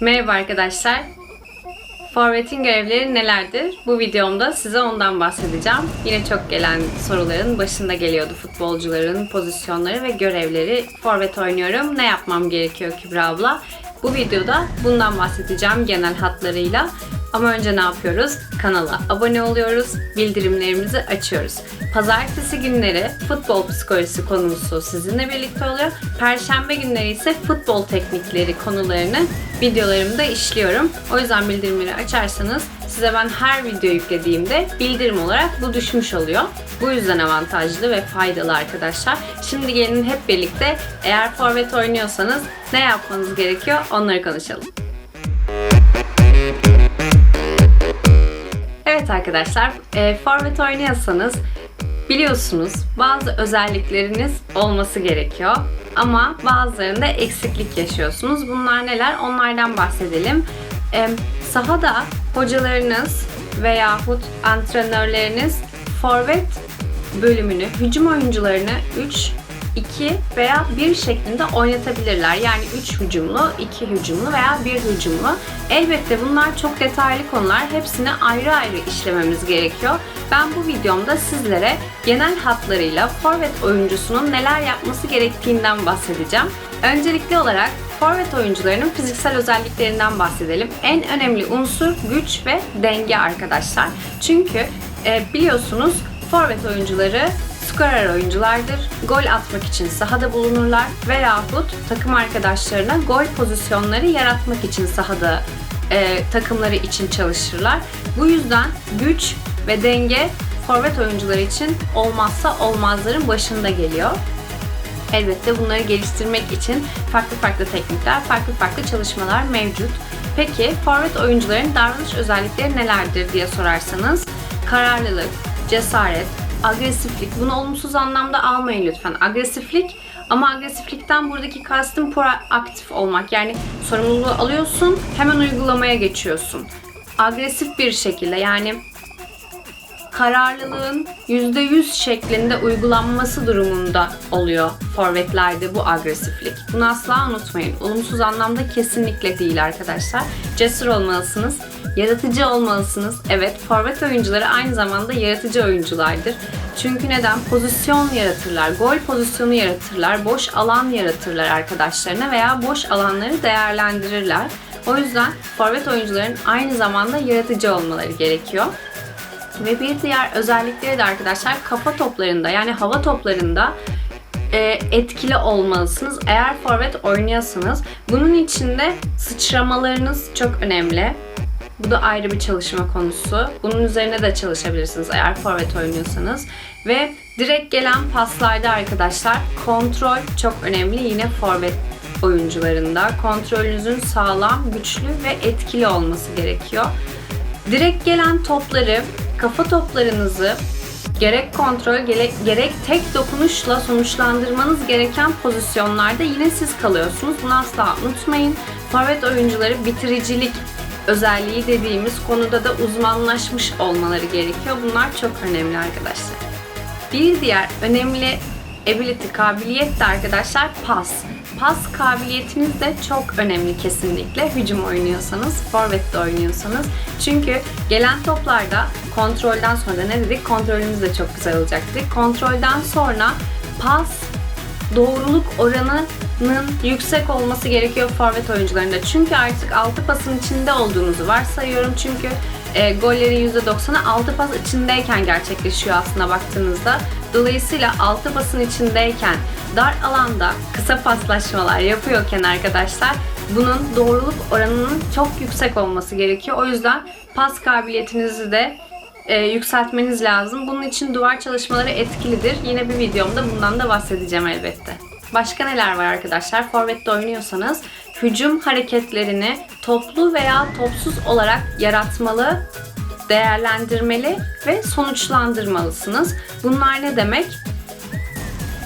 Merhaba arkadaşlar. Forvet'in görevleri nelerdir? Bu videomda size ondan bahsedeceğim. Yine çok gelen soruların başında geliyordu futbolcuların pozisyonları ve görevleri. Forvet oynuyorum. Ne yapmam gerekiyor Kübra abla? Bu videoda bundan bahsedeceğim genel hatlarıyla. Ama önce ne yapıyoruz? Kanala abone oluyoruz, bildirimlerimizi açıyoruz. Pazartesi günleri futbol psikolojisi konusu sizinle birlikte oluyor. Perşembe günleri ise futbol teknikleri konularını videolarımda işliyorum. O yüzden bildirimleri açarsanız size ben her video yüklediğimde bildirim olarak bu düşmüş oluyor. Bu yüzden avantajlı ve faydalı arkadaşlar. Şimdi gelin hep birlikte eğer forvet oynuyorsanız ne yapmanız gerekiyor onları konuşalım. Arkadaşlar, e, forvet oynuyorsanız biliyorsunuz bazı özellikleriniz olması gerekiyor. Ama bazılarında eksiklik yaşıyorsunuz. Bunlar neler? Onlardan bahsedelim. E, sahada hocalarınız veyahut antrenörleriniz forvet bölümünü, hücum oyuncularını 3 2 veya 1 şeklinde oynatabilirler. Yani 3 hücumlu, 2 hücumlu veya 1 hücumlu. Elbette bunlar çok detaylı konular. Hepsini ayrı ayrı işlememiz gerekiyor. Ben bu videomda sizlere genel hatlarıyla forvet oyuncusunun neler yapması gerektiğinden bahsedeceğim. Öncelikli olarak forvet oyuncularının fiziksel özelliklerinden bahsedelim. En önemli unsur güç ve denge arkadaşlar. Çünkü e, biliyorsunuz forvet oyuncuları skorer oyunculardır. Gol atmak için sahada bulunurlar veyahut takım arkadaşlarına gol pozisyonları yaratmak için sahada e, takımları için çalışırlar. Bu yüzden güç ve denge forvet oyuncuları için olmazsa olmazların başında geliyor. Elbette bunları geliştirmek için farklı farklı teknikler, farklı farklı çalışmalar mevcut. Peki forvet oyuncuların davranış özellikleri nelerdir diye sorarsanız kararlılık, cesaret, agresiflik. Bunu olumsuz anlamda almayın lütfen. Agresiflik ama agresiflikten buradaki kastım proaktif olmak. Yani sorumluluğu alıyorsun, hemen uygulamaya geçiyorsun. Agresif bir şekilde yani kararlılığın %100 şeklinde uygulanması durumunda oluyor forvetlerde bu agresiflik. Bunu asla unutmayın. Olumsuz anlamda kesinlikle değil arkadaşlar. Cesur olmalısınız. Yaratıcı olmalısınız. Evet, forvet oyuncuları aynı zamanda yaratıcı oyunculardır. Çünkü neden? Pozisyon yaratırlar, gol pozisyonu yaratırlar, boş alan yaratırlar arkadaşlarına veya boş alanları değerlendirirler. O yüzden forvet oyuncuların aynı zamanda yaratıcı olmaları gerekiyor. Ve bir diğer özellikleri de arkadaşlar kafa toplarında yani hava toplarında e, etkili olmalısınız. Eğer forvet oynuyorsanız bunun için de sıçramalarınız çok önemli. Bu da ayrı bir çalışma konusu. Bunun üzerine de çalışabilirsiniz eğer forvet oynuyorsanız. Ve direkt gelen paslarda arkadaşlar kontrol çok önemli yine forvet oyuncularında. Kontrolünüzün sağlam, güçlü ve etkili olması gerekiyor. Direkt gelen topları, kafa toplarınızı gerek kontrol gerek, gerek tek dokunuşla sonuçlandırmanız gereken pozisyonlarda yine siz kalıyorsunuz. Bunu asla unutmayın. Forvet oyuncuları bitiricilik özelliği dediğimiz konuda da uzmanlaşmış olmaları gerekiyor. Bunlar çok önemli arkadaşlar. Bir diğer önemli ability, kabiliyet de arkadaşlar pas. Pas kabiliyetiniz de çok önemli kesinlikle. Hücum oynuyorsanız, forvet de oynuyorsanız. Çünkü gelen toplarda kontrolden sonra ne dedik? Kontrolümüz de çok güzel olacaktı. Kontrolden sonra pas doğruluk oranının yüksek olması gerekiyor forvet oyuncularında. Çünkü artık 6 pasın içinde olduğunuzu varsayıyorum. Çünkü e, gollerin %90'ı 6 pas içindeyken gerçekleşiyor aslında baktığınızda. Dolayısıyla 6 pasın içindeyken dar alanda kısa paslaşmalar yapıyorken arkadaşlar bunun doğruluk oranının çok yüksek olması gerekiyor. O yüzden pas kabiliyetinizi de e, yükseltmeniz lazım. Bunun için duvar çalışmaları etkilidir. Yine bir videomda bundan da bahsedeceğim elbette. Başka neler var arkadaşlar? Forvet'te oynuyorsanız hücum hareketlerini toplu veya topsuz olarak yaratmalı, değerlendirmeli ve sonuçlandırmalısınız. Bunlar ne demek?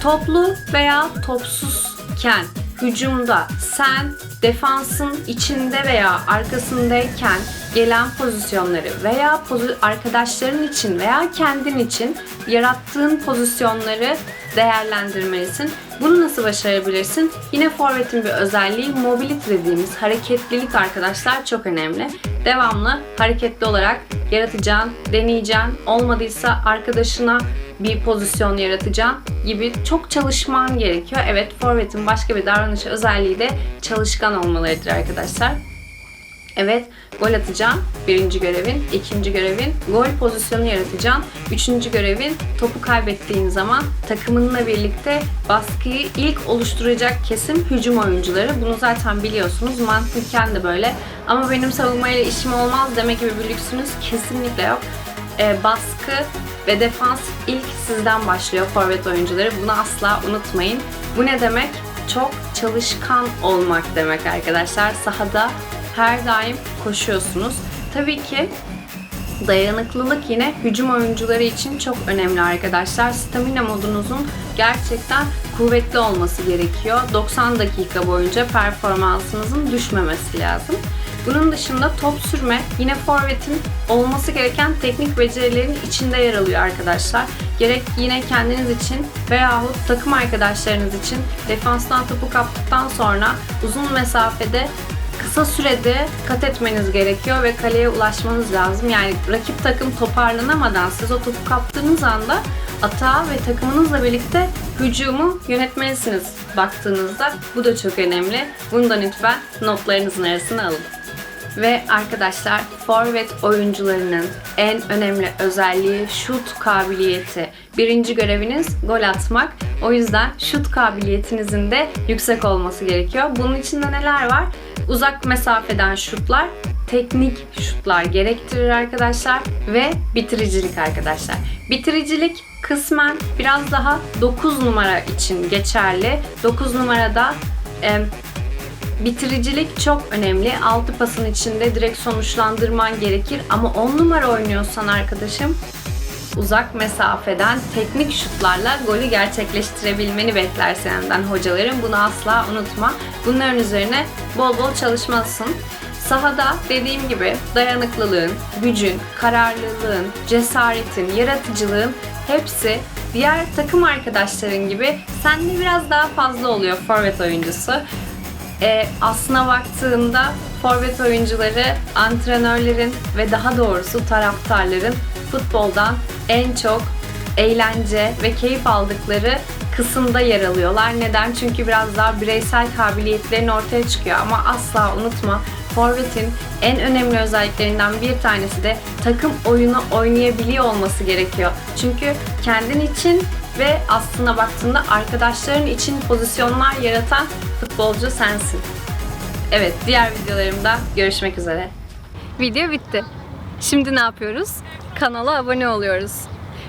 Toplu veya topsuzken hücumda sen defansın içinde veya arkasındayken gelen pozisyonları veya pozi- arkadaşların için veya kendin için yarattığın pozisyonları değerlendirmelisin. Bunu nasıl başarabilirsin? Yine forvetin bir özelliği mobility dediğimiz hareketlilik arkadaşlar çok önemli. Devamlı hareketli olarak yaratacaksın, deneyeceksin. Olmadıysa arkadaşına bir pozisyon yaratacaksın gibi çok çalışman gerekiyor. Evet forvetin başka bir davranış özelliği de çalışkan olmalarıdır arkadaşlar. Evet, gol atacaksın. Birinci görevin. ikinci görevin gol pozisyonu yaratacaksın. Üçüncü görevin topu kaybettiğin zaman takımınla birlikte baskıyı ilk oluşturacak kesim hücum oyuncuları. Bunu zaten biliyorsunuz. Mantıken de böyle. Ama benim savunmayla işim olmaz demek gibi bir lüksünüz kesinlikle yok. Ee, baskı ve defans ilk sizden başlıyor forvet oyuncuları. Bunu asla unutmayın. Bu ne demek? Çok çalışkan olmak demek arkadaşlar. Sahada her daim koşuyorsunuz. Tabii ki dayanıklılık yine hücum oyuncuları için çok önemli arkadaşlar. Stamina modunuzun gerçekten kuvvetli olması gerekiyor. 90 dakika boyunca performansınızın düşmemesi lazım. Bunun dışında top sürme yine forvetin olması gereken teknik becerilerin içinde yer alıyor arkadaşlar. Gerek yine kendiniz için veyahut takım arkadaşlarınız için defanstan topu kaptıktan sonra uzun mesafede kısa sürede kat etmeniz gerekiyor ve kaleye ulaşmanız lazım. Yani rakip takım toparlanamadan siz o topu kaptığınız anda atağa ve takımınızla birlikte hücumu yönetmelisiniz baktığınızda. Bu da çok önemli. Bundan lütfen notlarınızın arasına alın. Ve arkadaşlar forvet oyuncularının en önemli özelliği şut kabiliyeti. Birinci göreviniz gol atmak. O yüzden şut kabiliyetinizin de yüksek olması gerekiyor. Bunun içinde neler var? Uzak mesafeden şutlar, teknik şutlar gerektirir arkadaşlar ve bitiricilik arkadaşlar. Bitiricilik kısmen biraz daha 9 numara için geçerli. 9 numarada em, Bitiricilik çok önemli. Altı pasın içinde direkt sonuçlandırman gerekir. Ama 10 numara oynuyorsan arkadaşım uzak mesafeden teknik şutlarla golü gerçekleştirebilmeni bekler senden hocaların. Bunu asla unutma. Bunların üzerine bol bol çalışmalısın. Sahada dediğim gibi dayanıklılığın, gücün, kararlılığın, cesaretin, yaratıcılığın hepsi diğer takım arkadaşların gibi sende biraz daha fazla oluyor forvet oyuncusu. E, aslına baktığında forvet oyuncuları antrenörlerin ve daha doğrusu taraftarların futboldan en çok eğlence ve keyif aldıkları kısımda yer alıyorlar. Neden? Çünkü biraz daha bireysel kabiliyetlerin ortaya çıkıyor ama asla unutma Forvet'in en önemli özelliklerinden bir tanesi de takım oyunu oynayabiliyor olması gerekiyor. Çünkü kendin için ve aslına baktığında arkadaşların için pozisyonlar yaratan futbolcu sensin. Evet, diğer videolarımda görüşmek üzere. Video bitti. Şimdi ne yapıyoruz? Kanala abone oluyoruz.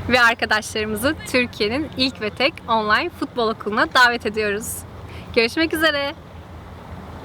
Ve arkadaşlarımızı Türkiye'nin ilk ve tek online futbol okuluna davet ediyoruz. Görüşmek üzere.